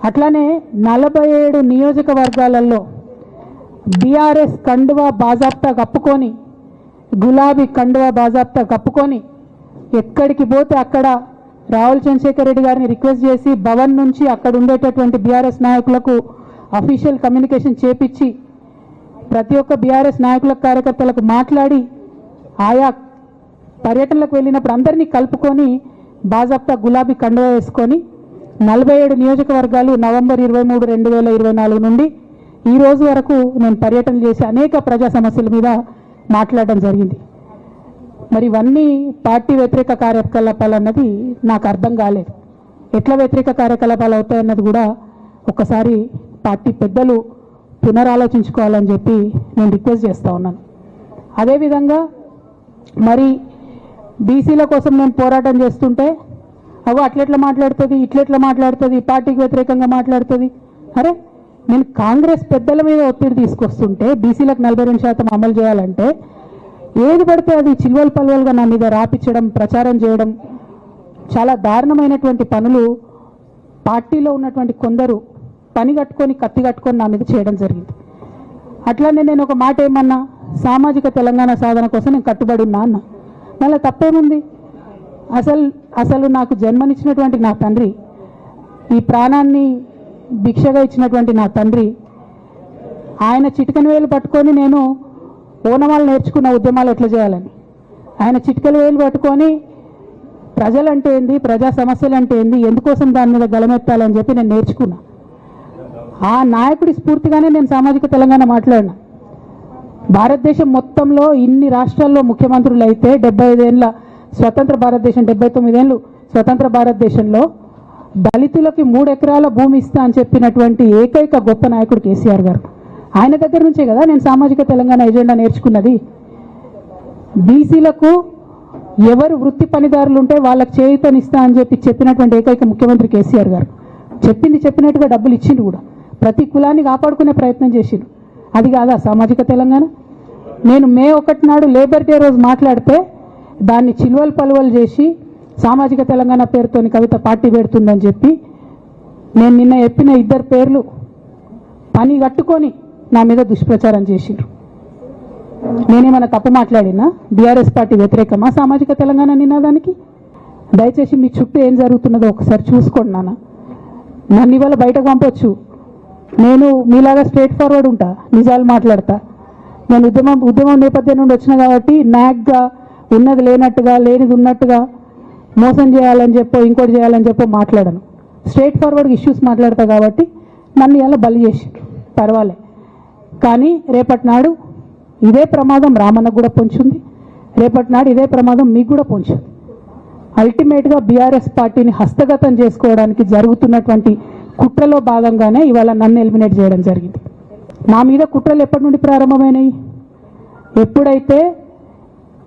అట్లానే నలభై ఏడు నియోజకవర్గాలలో బీఆర్ఎస్ కండువా బాజాప్తా కప్పుకొని గులాబీ కండువా బాజాప్తా కప్పుకొని ఎక్కడికి పోతే అక్కడ రాహుల్ చంద్రశేఖర్ రెడ్డి గారిని రిక్వెస్ట్ చేసి భవన్ నుంచి అక్కడ ఉండేటటువంటి బీఆర్ఎస్ నాయకులకు అఫీషియల్ కమ్యూనికేషన్ చేపించి ప్రతి ఒక్క బీఆర్ఎస్ నాయకుల కార్యకర్తలకు మాట్లాడి ఆయా పర్యటనలకు వెళ్ళినప్పుడు అందరినీ కలుపుకొని బాజాప్తా గులాబీ కండువా వేసుకొని నలభై ఏడు నియోజకవర్గాలు నవంబర్ ఇరవై మూడు రెండు వేల ఇరవై నాలుగు నుండి ఈ రోజు వరకు నేను పర్యటన చేసి అనేక ప్రజా సమస్యల మీద మాట్లాడడం జరిగింది. మరి ఇవన్నీ పార్టీ వ్యతిరేక కార్యకలాపాలు అన్నది నాకు అర్థం కాలేదు. ఎట్లా వ్యతిరేక కార్యకలాపాలు అవుతాయన్నది కూడా ఒకసారి పార్టీ పెద్దలు పునరాలోచించుకోవాలని చెప్పి నేను రిక్వెస్ట్ చేస్తూ ఉన్నాను. అదేవిధంగా మరి బీసీల కోసం నేను పోరాటం చేస్తుంటే అగో అట్లెట్లా మాట్లాడుతుంది ఇట్లెట్లా మాట్లాడుతుంది పార్టీకి వ్యతిరేకంగా మాట్లాడుతుంది? అరే నేను కాంగ్రెస్ పెద్దల మీద ఒత్తిడి తీసుకొస్తుంటే బీసీలకు నలభై రెండు శాతం అమలు చేయాలంటే ఏది పడితే అది చిల్వలు పల్వలుగా నా మీద రాపించడం ప్రచారం చేయడం చాలా దారుణమైనటువంటి పనులు పార్టీలో ఉన్నటువంటి కొందరు పని కట్టుకొని కత్తి కట్టుకొని నా మీద చేయడం జరిగింది. అట్లానే నేను ఒక మాట ఏమన్నా సామాజిక తెలంగాణ సాధన కోసం నేను కట్టుబడి ఉన్నా అన్న. మళ్ళీ తప్పేముంది? అసలు అసలు నాకు జన్మనిచ్చినటువంటి నా తండ్రి ఈ ప్రాణాన్ని భిక్షగా ఇచ్చినటువంటి నా తండ్రి ఆయన చిటికన వేలు పట్టుకొని నేను ఓనమాలు నేర్చుకున్న ఉద్యమాలు ఎట్లా చేయాలని? ఆయన చిటికల వేలు పట్టుకొని ప్రజలంటే ఏంది ప్రజా సమస్యలు అంటే ఏంది ఎందుకోసం దాని మీద గలమెత్తాలని చెప్పి నేను నేర్చుకున్నా. ఆ నాయకుడి స్ఫూర్తిగానే నేను సామాజిక తెలంగాణ మాట్లాడినా. భారతదేశం మొత్తంలో ఇన్ని రాష్ట్రాల్లో ముఖ్యమంత్రులు అయితే డెబ్బై ఐదేళ్ళ స్వతంత్ర భారతదేశం డెబ్బై తొమ్మిదేళ్ళు స్వతంత్ర భారతదేశంలో దళితులకి మూడు ఎకరాల భూమి ఇస్తా అని చెప్పినటువంటి ఏకైక గొప్ప నాయకుడు కేసీఆర్ గారు. ఆయన దగ్గర నుంచే కదా నేను సామాజిక తెలంగాణ ఎజెండా నేర్చుకున్నది. బీసీలకు ఎవరు వృత్తి పనిదారులు ఉంటే వాళ్ళకి చేయుతనిస్తా అని చెప్పి చెప్పినటువంటి ఏకైక ముఖ్యమంత్రి కేసీఆర్ గారు. చెప్పింది చెప్పినట్టుగా డబ్బులు ఇచ్చిండు కూడా. ప్రతి కులాన్ని కాపాడుకునే ప్రయత్నం చేసిండు. అది కాదా సామాజిక తెలంగాణ? నేను మే ఒకటి నాడు లేబర్ డే రోజు మాట్లాడితే దాన్ని చిల్వలు పలువలు చేసి సామాజిక తెలంగాణ పేరుతోని కవిత పార్టీ పెడుతుందని చెప్పి నేను నిన్న చెప్పిన ఇద్దరు పేర్లు పని కట్టుకొని నా మీద దుష్ప్రచారం చేసిండ్రు. నేనేమైనా తప్పు మాట్లాడినా? బీఆర్ఎస్ పార్టీ వ్యతిరేకమా సామాజిక తెలంగాణ నినాదానికి? దయచేసి మీ చుట్టూ ఏం జరుగుతున్నదో ఒకసారి చూసుకోండి నాన్న. నన్ను ఇవాళ బయటకు పంపొచ్చు. నేను మీలాగా స్ట్రేట్ ఫార్వర్డ్ ఉంటా నిజాలు మాట్లాడతా. నేను ఉద్యమం ఉద్యమం నేపథ్యం నుండి వచ్చిన కాబట్టి నాగ్గా ఉన్నది లేనట్టుగా లేనిది ఉన్నట్టుగా మోసం చేయాలని చెప్పో ఇంకోటి చేయాలని చెప్పో మాట్లాడను. స్ట్రేట్ ఫార్వర్డ్ ఇష్యూస్ మాట్లాడతా కాబట్టి నన్ను ఇలా బలి చేసి పర్వాలే. కానీ రేపటి నాడు ఇదే ప్రమాదం రామన్నకు కూడా పొంచుంది. రేపటి నాడు ఇదే ప్రమాదం మీకు కూడా పొంచుంది. అల్టిమేట్గా బీఆర్ఎస్ పార్టీని హస్తగతం చేసుకోవడానికి జరుగుతున్నటువంటి కుట్రలో భాగంగానే ఇవాళ నన్ను ఎలిమినేట్ చేయడం జరిగింది. నా మీద కుట్రలు ఎప్పటి నుండి ప్రారంభమైనాయి? ఎప్పుడైతే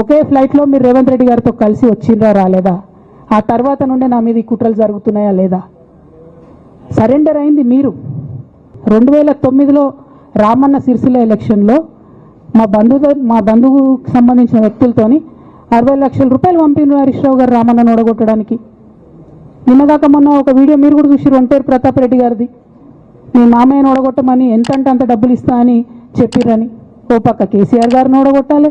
ఒకే ఫ్లైట్లో మీరు రేవంత్ రెడ్డి గారితో కలిసి వచ్చిండ్రా రాలేదా? ఆ తర్వాత నుండే నా మీద ఈ కుట్రలు జరుగుతున్నాయా లేదా? సరెండర్ అయింది మీరు. రెండు వేల తొమ్మిదిలో రామన్న సిరిసిల్ల ఎలక్షన్లో మా బంధువు మా బంధువుకు సంబంధించిన వ్యక్తులతోని అరవై లక్షల రూపాయలు పంపిన హరీష్ రావు గారు రామన్నను ఓడగొట్టడానికి. నిన్నగాక మొన్న ఒక వీడియో మీరు కూడా చూసి ఒంటేరు ప్రతాప్ రెడ్డి గారిది. మీ మామయ్యను ఓడగొట్టమని ఎంత అంటే అంత డబ్బులు ఇస్తా అని చెప్పిర్రని. ఓ పక్క కేసీఆర్ గారిని ఓడగొట్టాలి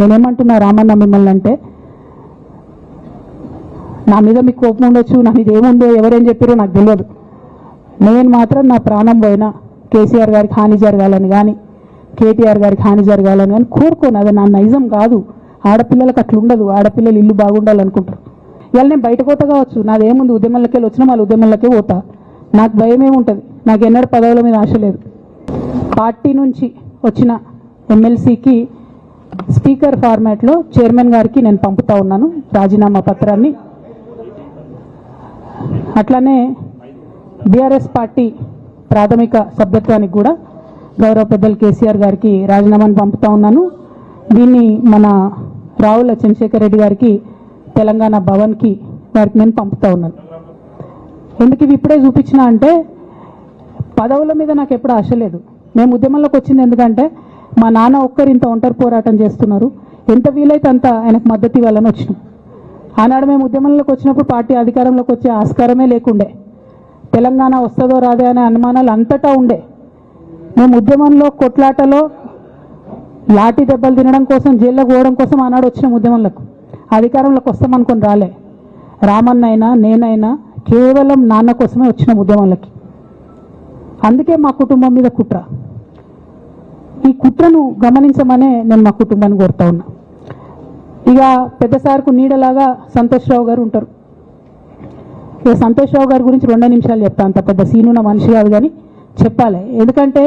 నేనేమంటున్నా రామన్న మిమ్మల్ని అంటే నా మీద మీకు కోపం ఉండొచ్చు నా మీద ఏముందో ఎవరేం చెప్పారో నాకు తెలియదు. నేను మాత్రం నా ప్రాణం పోయినా కేసీఆర్ గారికి హాని జరగాలని కానీ కేటీఆర్ గారికి హాని జరగాలని కానీ కోరుకోను. అది నా నైజం కాదు. ఆడపిల్లలకు అట్లా ఉండదు ఆడపిల్లలు ఇల్లు బాగుండాలనుకుంటారు. ఇవాళ నేను బయట పోతా కావచ్చు. నాదేముంది ఉద్యమంలోకి వెళ్ళి వచ్చినా వాళ్ళ ఉద్యమంలోకే పోతా. నాకు భయం ఏముంటుంది? నాకు ఎన్నడూ పదవుల మీద ఆశ లేదు. పార్టీ నుంచి వచ్చిన ఎమ్మెల్సీకి స్పీకర్ ఫార్మాట్లో చైర్మన్ గారికి నేను పంపుతా ఉన్నాను రాజీనామా పత్రాన్ని. అట్లానే బీఆర్ఎస్ పార్టీ ప్రాథమిక సభ్యత్వానికి కూడా గౌరవ పెద్దలు కేసీఆర్ గారికి రాజీనామాను పంపుతా ఉన్నాను. దీన్ని మన రావుల చంద్రశేఖర్ రెడ్డి గారికి తెలంగాణ భవన్కి వారికి నేను పంపుతా ఉన్నాను. ఎందుకు ఇవి ఇప్పుడే చూపించిన అంటే పదవుల మీద నాకు ఎప్పుడు ఆశ లేదు. మేము ఉద్యమంలోకి వచ్చింది ఎందుకంటే మా నాన్న ఒక్కరు ఇంత ఒంటరి పోరాటం చేస్తున్నారు. ఎంత వీలైతే అంత ఆయనకు మద్దతు ఇవ్వాలని వచ్చినాం. ఆనాడు మేము ఉద్యమంలోకి వచ్చినప్పుడు పార్టీ అధికారంలోకి వచ్చే ఆస్కారమే లేకుండే. తెలంగాణ వస్తుందో రాదే అనే అనుమానాలు అంతటా ఉండే. మేము ఉద్యమంలో కొట్లాటలో లాఠీ దెబ్బలు తినడం కోసం జైల్లోకి పోవడం కోసం ఆనాడు వచ్చిన ఉద్యమంలకు. అధికారంలోకి వస్తామనుకొని రాలే. రామన్నైనా నేనైనా కేవలం నాన్న కోసమే వచ్చిన ఉద్యమాలకి. అందుకే మా కుటుంబం మీద కుట్ర. ఈ కుట్రను గమనించమనే నేను మా కుటుంబాన్ని కోరుతా ఉన్నా. ఇక పెద్ద సార్కు నీడలాగా సంతోష్ రావు గారు ఉంటారు. ఇక సంతోష్రావు గారి గురించి రెండు నిమిషాలు చెప్తా అంత పెద్ద సీనున్న మనిషి కాదు కానీ చెప్పాలి. ఎందుకంటే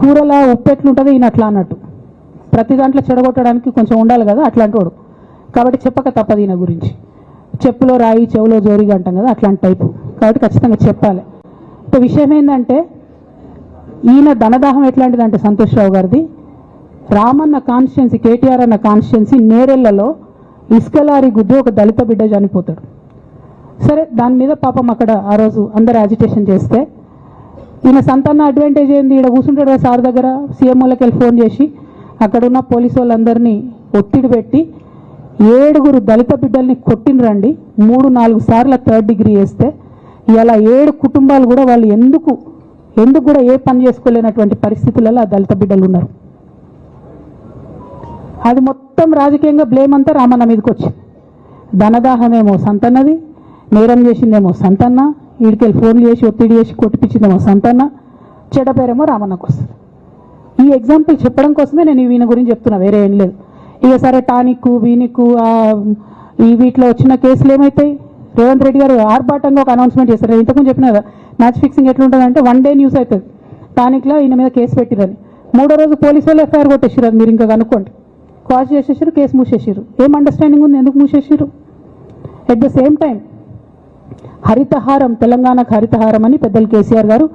కూరల ఉప్పెట్లుంటుంది ఈయన అట్లా అన్నట్టు. ప్రతి దాంట్లో చెడగొట్టడానికి కొంచెం ఉండాలి కదా అట్లాంటి వాడు కాబట్టి చెప్పక తప్పదు ఈయన గురించి. చెప్పులో రాయి చెవులో జోరిగా అంటాం కదా అట్లాంటి టైపు. కాబట్టి ఖచ్చితంగా చెప్పాలి. ఇప్పుడు విషయం ఏంటంటే ఈయన ధనదాహం ఎట్లాంటిదంటే సంతోష్ రావు గారిది. రామన్న కాన్స్టిట్యున్సీ కేటీఆర్ అన్న కాన్స్టిట్యున్సీ నేరెళ్ళలో ఇసుకలారి గుద్ది ఒక దళిత బిడ్డ చనిపోతాడు. సరే దాని మీద పాపం అక్కడ ఆ రోజు అందరు యాజిటేషన్ చేస్తే ఈయన సంతాన అడ్వాంటేజ్ ఏంది? ఇక్కడ కూర్చుంటాడు సార్ దగ్గర సీఎంఓలకి వెళ్ళి ఫోన్ చేసి. అక్కడ ఉన్న పోలీసు వాళ్ళందరినీ ఒత్తిడి పెట్టి ఏడుగురు దళిత బిడ్డల్ని కొట్టినరండి మూడు నాలుగు సార్లు థర్డ్ డిగ్రీ వేస్తే. ఇలా ఏడు కుటుంబాలు కూడా వాళ్ళు ఎందుకు ఎందుకు కూడా ఏ పని చేసుకోలేనటువంటి పరిస్థితులలో ఆ దళిత బిడ్డలు ఉన్నారు. అది మొత్తం రాజకీయంగా బ్లేమ్ అంతా రామన్న మీదకి వచ్చింది. ధనదాహమేమో సంతన్నది నేరం చేసిందేమో సంతన్న వీడికెళ్ళి ఫోన్లు చేసి ఒత్తిడి చేసి కొట్టిపించిందేమో సంతన్న చెడపేరేమో రామన్నకు వస్తుంది. ఈ ఎగ్జాంపుల్ చెప్పడం కోసమే నేను ఈయన గురించి చెప్తున్నా వేరే ఏం లేదు. ఇక సరే టానిక్ వీనికు ఈ వీటిలో వచ్చిన కేసులు ఏమవుతాయి రేవంత్ రెడ్డి గారు ఆర్భాటంగా ఒక అనౌన్స్మెంట్ చేశారు. ఇంతకుముందు చెప్పిన కదా మ్యాచ్ ఫిక్సింగ్ ఎట్లుంటుంది అంటే వన్ డే న్యూస్ అవుతుంది టానిక్లో ఈయన మీద కేసు పెట్టిరని మూడో రోజు పోలీసు వాళ్ళు ఎఫ్ఐఆర్ కొట్టేసారు అది మీరు ఇంకా కనుక్కోండి. కాల్ చేసేసారు కేసు మూసేసారు ఏం అండర్స్టాండింగ్ ఉంది? ఎందుకు మూసేసారు at the same time Harithaharam తెలంగాణకు హరితహారం అని పెద్దలు కేసీఆర్ గారు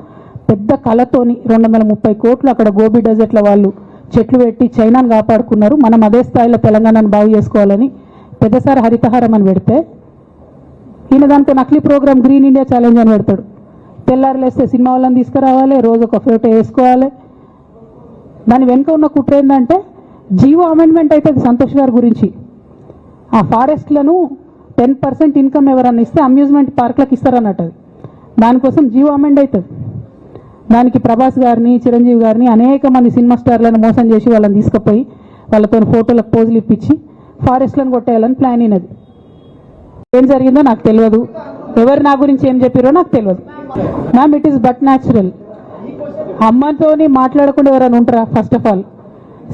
పెద్ద కళతోని రెండు వందల ముప్పై కోట్లు అక్కడ గోబీ డెజర్ట్ల వాళ్ళు చెట్లు పెట్టి చైనాను కాపాడుకున్నారు. మనం అదే స్థాయిలో తెలంగాణను బాగు చేసుకోవాలని పెద్దసారి హరితహారం అని పెడితే ఈయన దాంతో నకిలీ ప్రోగ్రామ్ గ్రీన్ ఇండియా ఛాలెంజ్ అని పెడతాడు. తెల్లారులేస్తే సినిమా వాళ్ళని తీసుకురావాలి రోజు ఒక ఫోటో వేసుకోవాలి. దాని వెనుక ఉన్న కుట్ర ఏంటంటే జీవో అమెండ్మెంట్ అవుతుంది సంతోష్ గారి గురించి. ఆ ఫారెస్ట్లను టెన్ పర్సెంట్ ఇన్కమ్ ఎవరన్నా ఇస్తే అమ్యూజ్మెంట్ పార్క్లకు ఇస్తారన్నట్టు. అది దానికోసం జీవో అమెండ్ అవుతుంది దానికి ప్రభాస్ గారిని చిరంజీవి గారిని అనేక మంది సినిమా స్టార్లను మోసం చేసి వాళ్ళని తీసుకుపోయి వాళ్ళతో ఫోటోలకు పోజులు ఇప్పించి ఫారెస్ట్లను కొట్టేయాలని ప్లాన్ అయినది ఏం జరిగిందో నాకు తెలియదు. ఎవరు నా గురించి ఏం చెప్పారో నాకు తెలియదు. Ma'am it is but natural అమ్మతోని మాట్లాడకుండా ఎవరైనా ఉంటారా? First of all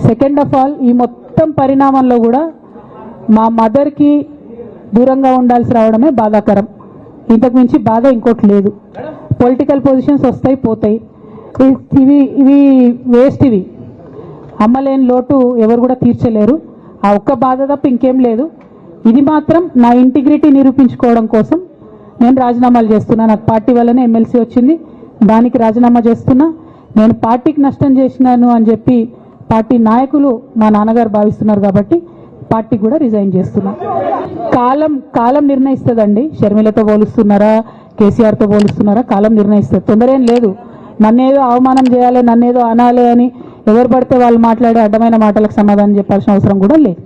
second of all ఈ మొత్తం పరిణామంలో కూడా మా మదర్కి దూరంగా ఉండాల్సి రావడమే బాధాకరం. ఇంతకు మించి బాధ ఇంకోటి లేదు. పొలిటికల్ పొజిషన్స్ వస్తాయి పోతాయి. ఇవి ఇవి వేస్ట్ ఇవి. అమ్మలేని లోటు ఎవరు కూడా తీర్చలేరు. ఆ ఒక్క బాధ తప్ప ఇంకేం లేదు. ఇది మాత్రం నా ఇంటిగ్రిటీ నిరూపించుకోవడం కోసం నేను రాజీనామాలు చేస్తున్నా. నాకు పార్టీ వల్లనే ఎమ్మెల్సీ వచ్చింది. దానికి రాజీనామా చేస్తున్నా. నేను పార్టీకి నష్టం చేసినాను అని చెప్పి పార్టీ నాయకులు మా నాన్నగారు భావిస్తున్నారు కాబట్టి పార్టీ కూడా రిజైన్ చేస్తున్నా. కాలం కాలం నిర్ణయిస్తుందండి. షర్మిలతో పోలుస్తున్నారా? కేసీఆర్తో పోలుస్తున్నారా? కాలం నిర్ణయిస్తుంది. తొందర ఏం లేదు. నన్నేదో అవమానం చేయాలి నన్నేదో అనాలి అని ఎవరు పడితే వాళ్ళు మాట్లాడే అడ్డమైన మాటలకు సమాధానం చెప్పాల్సిన అవసరం కూడా లేదు.